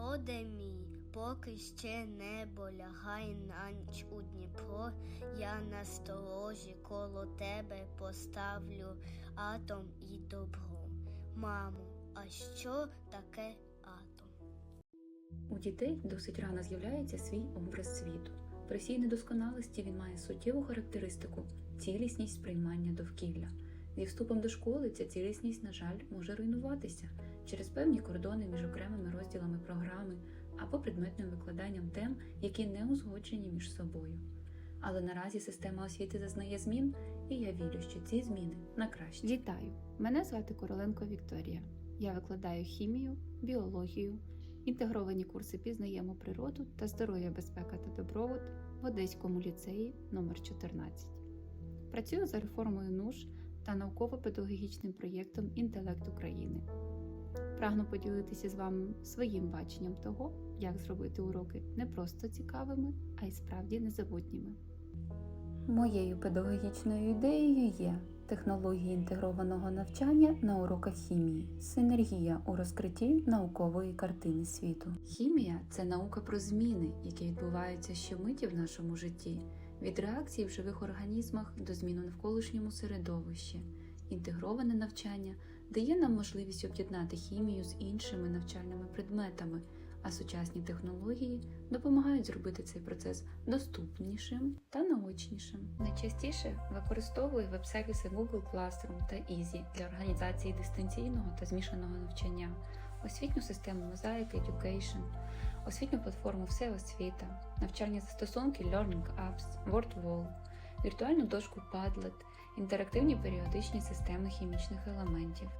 Роде мій, поки ще небо лягає на ніч у Дніпро, я на сторожі коло тебе поставлю атом і добро. Мамо, а що таке атом? У дітей досить рано з'являється свій образ світу. При всій недосконалості він має суттєву характеристику цілісність сприймання довкілля. Зі вступом до школи ця цілісність, на жаль, може руйнуватися через певні кордони між окремими розділами програми або предметним викладанням тем, які не узгоджені між собою. Але наразі система освіти зазнає змін, і я вірю, що ці зміни на краще. Вітаю! Мене звати Короленко Вікторія. Я викладаю хімію, біологію, інтегровані курси пізнаємо природу та здоров'я, безпека та добробут в Одеському ліцеї номер 14 Працюю за реформою НУШ та науково-педагогічним проєктом Інтелект України. Прагну поділитися з вами своїм баченням того, як зробити уроки не просто цікавими, а й справді незабутніми. Моєю педагогічною ідеєю є технології інтегрованого навчання на уроках хімії, синергія у розкритті наукової картини світу. Хімія це наука про зміни, які відбуваються щомиті в нашому житті, від реакцій в живих організмах до змін у навколишньому середовищі. Інтегроване навчання дає нам можливість об'єднати хімію з іншими навчальними предметами, а сучасні технології допомагають зробити цей процес доступнішим та наочнішим. Найчастіше використовую веб-сервіси Google Classroom та Easy для організації дистанційного та змішаного навчання, освітню систему Mosaic Education, освітню платформу Всеосвіта, навчальні застосунки Learning Apps, WordWall, віртуальну дошку Padlet, інтерактивні періодичні системи хімічних елементів.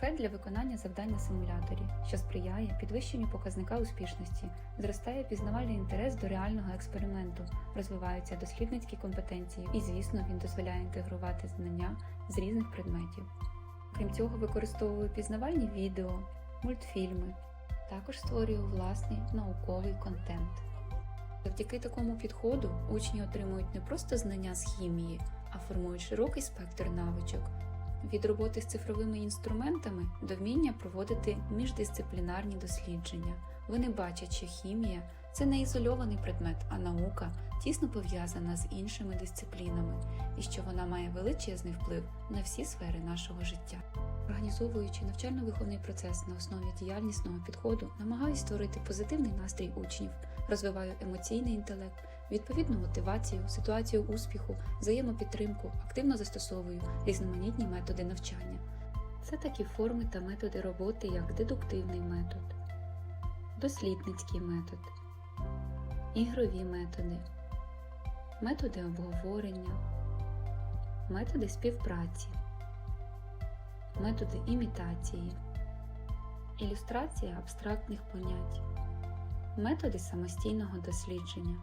ФЕД для виконання завдань на симуляторі, що сприяє підвищенню показника успішності, зростає пізнавальний інтерес до реального експерименту, розвиваються дослідницькі компетенції, і, звісно, він дозволяє інтегрувати знання з різних предметів. Крім цього, використовую пізнавальні відео, мультфільми, також створюю власний науковий контент. Завдяки такому підходу учні отримують не просто знання з хімії, а формують широкий спектр навичок від роботи з цифровими інструментами до вміння проводити міждисциплінарні дослідження. Вони бачать, що хімія це не ізольований предмет, а наука тісно пов'язана з іншими дисциплінами і що вона має величезний вплив на всі сфери нашого життя. Організовуючи навчально-виховний процес на основі діяльнісного підходу, намагаюсь створити позитивний настрій учнів, розвиваю емоційний інтелект, відповідну мотивацію, ситуацію успіху, взаємопідтримку, активно застосовую різноманітні методи навчання. Це такі форми та методи роботи, як дедуктивний метод, дослідницький метод, ігрові методи, методи обговорення, методи співпраці, методи імітації, ілюстрація абстрактних понять, методи самостійного дослідження.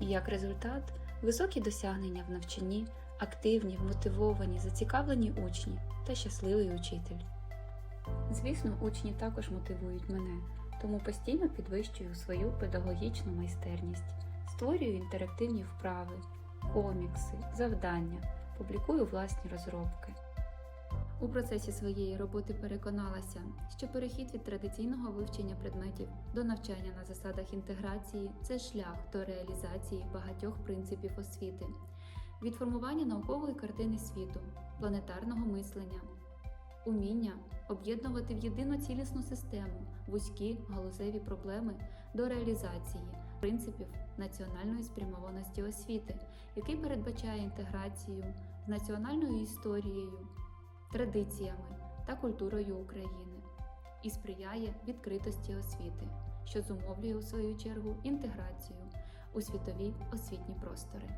І як результат, високі досягнення в навчанні, активні, вмотивовані, зацікавлені учні та щасливий учитель. Звісно, учні також мотивують мене, тому постійно підвищую свою педагогічну майстерність, створюю інтерактивні вправи, комікси, завдання, публікую власні розробки. У процесі своєї роботи переконалася, що перехід від традиційного вивчення предметів до навчання на засадах інтеграції це шлях до реалізації багатьох принципів освіти, від формування наукової картини світу, планетарного мислення, уміння об'єднувати в єдину цілісну систему вузькі галузеві проблеми до реалізації принципів національної спрямованості освіти, який передбачає інтеграцію з національною історією традиціями та культурою України і сприяє відкритості освіти, що зумовлює у свою чергу інтеграцію у світові освітні простори.